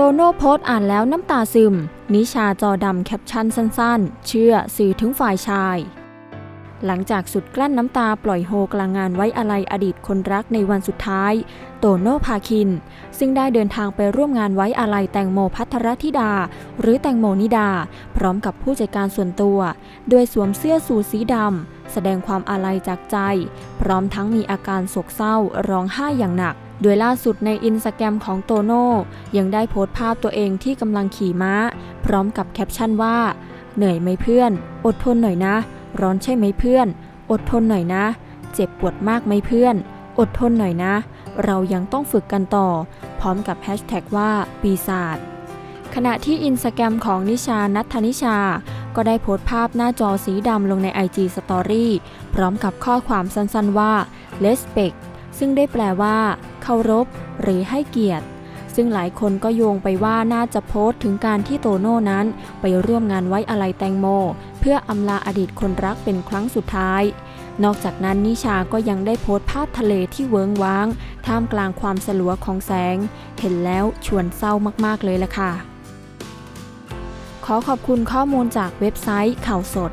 โตโน่โพสต์อ่านแล้วน้ำตาซึม นิชาจอดำแคปชั่นสั้นๆ เชื่อสื่อถึงฝ่ายชาย หลังจากสุดกลั้นน้ำตาปล่อยโฮกลางงานไว้อาลัยอดีตคนรักในวันสุดท้าย โตโน่พาคิน ซึ่งได้เดินทางไปร่วมงานไว้อาลัยแตงโมพัทรธิดา หรือแตงโมนิดา พร้อมกับผู้จัดการส่วนตัว โดยสวมเสื้อสูทสีดำแสดงความอาลัยจากใจ พร้อมทั้งมีอาการโศกเศร้าร้องไห้อย่างหนัก โดยล่าสุดในอินสตาแกรมของโตโน่ยังได้โพสต์ภาพตัวเองที่กำลังขี่ม้า พร้อมกับแคปชั่นว่า เหนื่อยไหมเพื่อน อดทนหน่อยนะ ร้อนใช่ไหมเพื่อน อดทนหน่อยนะ เจ็บปวดมากไหมเพื่อน อดทนหน่อยนะ เรายังต้องฝึกกันต่อ พร้อมกับแฮชแท็กว่าปีศาจขณะที่อินสตาแกรมของนิชานัทนิชา ก็ได้โพสต์ภาพหน้าจอสีดำลงใน IG Story พร้อมกับข้อความสั้นๆว่า respect ซึ่งได้แปลว่า เคารพ หรือให้เกียรติ ซึ่งหลายคนก็โยงไปว่าน่าจะโพสต์ถึงการที่โตโน่นั้น ไปร่วมงานไว้อาลัยแตงโม เพื่ออำลาอดีตคนรักเป็นครั้งสุดท้าย นอกจากนั้นนิชาก็ยังได้โพสต์ภาพทะเลที่เวิงว้าง ท่ามกลางความสลัวของแสง เห็นแล้วชวนเศร้ามากๆเลยล่ะค่ะขอขอบคุณข้อมูลจากเว็บไซต์ข่าวสด